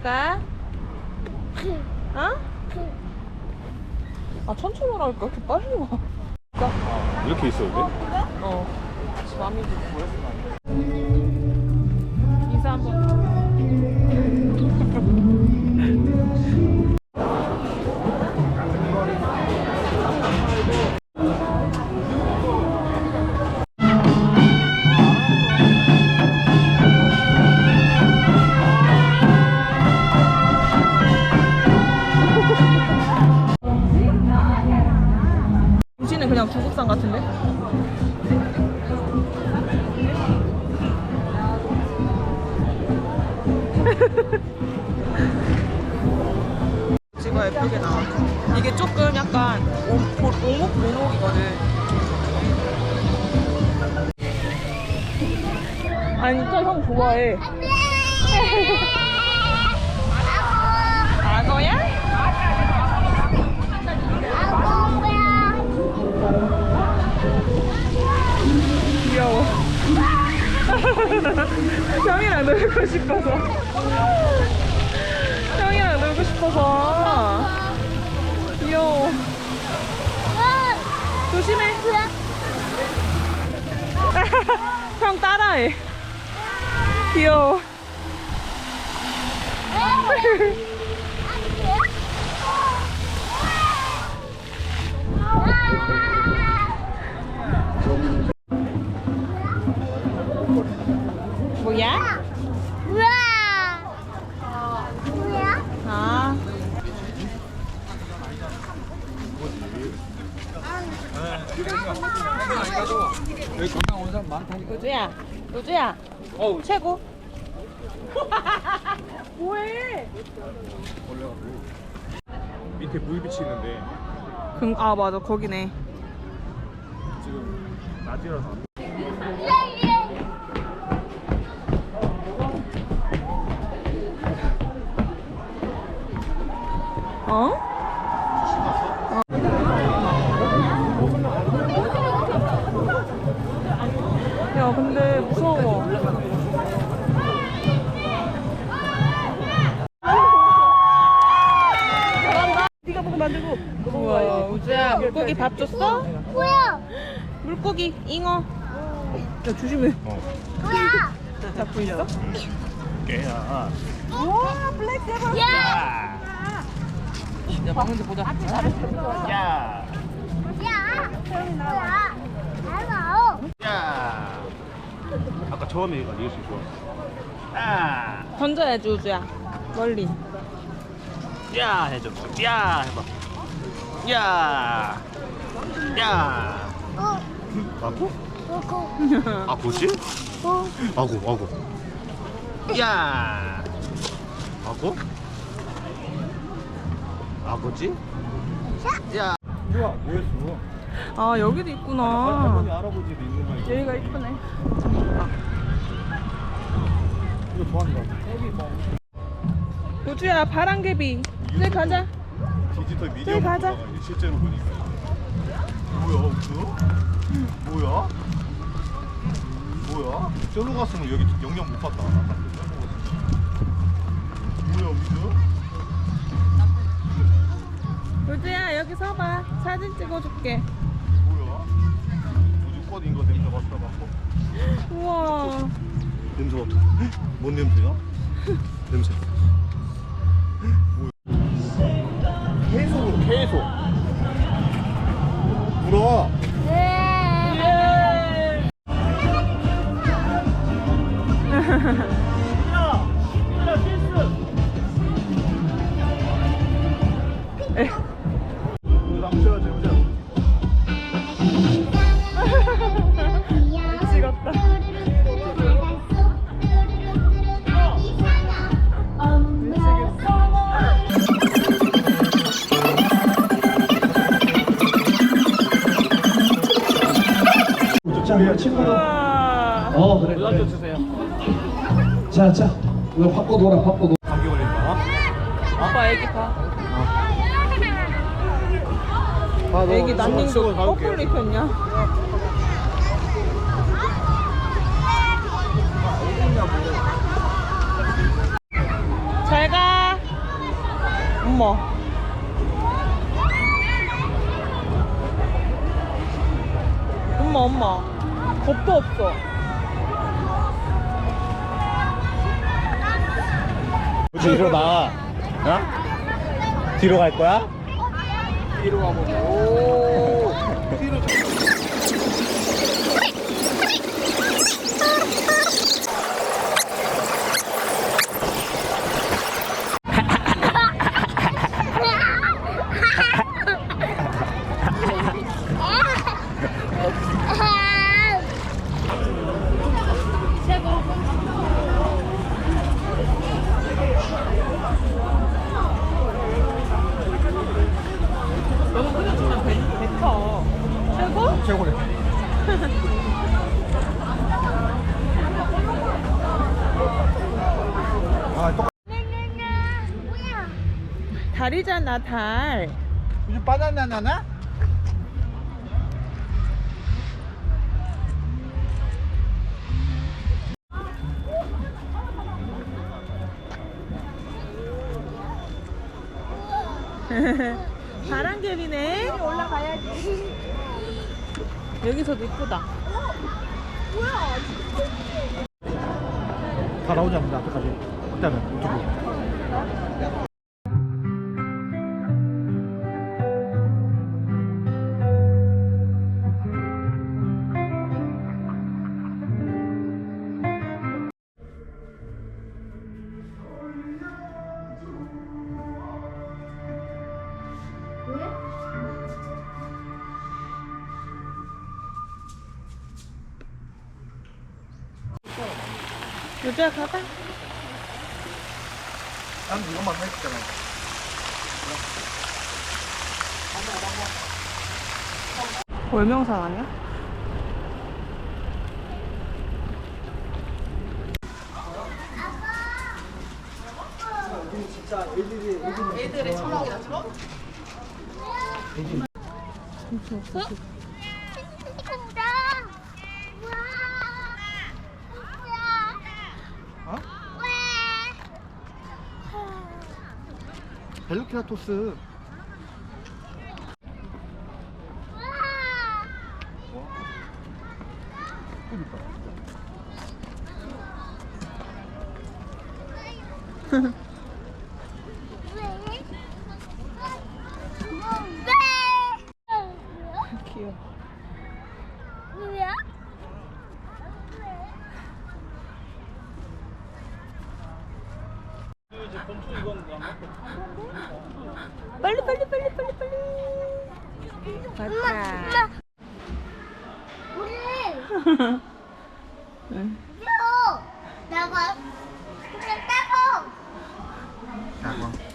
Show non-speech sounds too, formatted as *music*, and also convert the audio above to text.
어디가? 어? 아 천천히 오라니까 이렇게 빨리 와. 아, 이렇게 있어도 돼? 어. 마음이 인사 한번. 중국산 같은데? 지가 예쁘게 나와. 이게 조금 약간 오- 오목 오목이거든. 아니 진짜 형 좋아해. 악어야? *laughs* 형이랑 놀고 싶어서. 형이랑 놀고 싶어서. 귀여워. 조심해. *laughs* 형 따라해. 귀여워. *laughs* 여기 건강 온 사람 많다니까. 우주야, 우주야, 어우, 최고. *laughs* 뭐해? 밑에 무이비치 있는데 금, 아 맞아 거기네. 지금 낮이라서 안 야 무서워. 네가 보고 만들고. 우와 우주야 물고기 밥 줬어? 물고기 잉어. 야 조심해. 어. 잡고 있어? 깨야. 우와 블랙 대박. 야 방문도 보자. 야. 야. 아까 처음에 얘가 리얼스 좋았어. 야. 던져야지 우주야. 멀리. 야 해줘. 야 해봐. 야. 야. 아고? 아고지? 아고 아고. 야. 아고? 아고지? 야. 뭐야 뭐였어? 아 여기도 있구나. 할아버지도 있는 거 아니야? 여기가 이쁘네. 이거 좋아한다. 우주야 바람개비. 저기 가자. 디지털 저기 미디어 가자. 보다가 이제 실제로 보니까 뭐야 우주? 뭐야? 뭐야? 저로 갔으면 여기 영영 못 봤다. 뭐야 우주? 우주야 여기 서봐. 사진 찍어줄게. 뭐야? 우주 꽃인 거 냄새 맡아봤고 우와. 냄새 맡아. 뭔 냄새야? 냄새. 뭐야? 계속 계속. 물어. 남자 진짜. 자, 친구도. 우와. 어, 그래. 그래. 주세요. 자, 자. 이거 바꿔 놓으라, 바꿔 놓. 감기 걸린다. 아빠 애기 봐. 아, 애기 난닝도 거꾸로 입혔냐? 잘 어머. 엄마, 엄마. 겁도 없어. 뒤로 나와. 어? 뒤로 갈 거야? 뒤로 가보자. 오. 뒤로. 달이잖아, 달. 요즘 바나나 나나? *laughs* 바람개비네. 올라가야지. 여기서도 이쁘다. 다 나오지 않는데 앞에까지. 그다음에 유튜브. 여자 가봐. 난 이것만 했잖아. 월명산 아니야? 애들의 들어? 어? 벨루키라토스. 그니까. 귀여워. 빨리 빨리 빨리 빨리 빨리. 맞다. 응. 나가 그냥 따고 야광.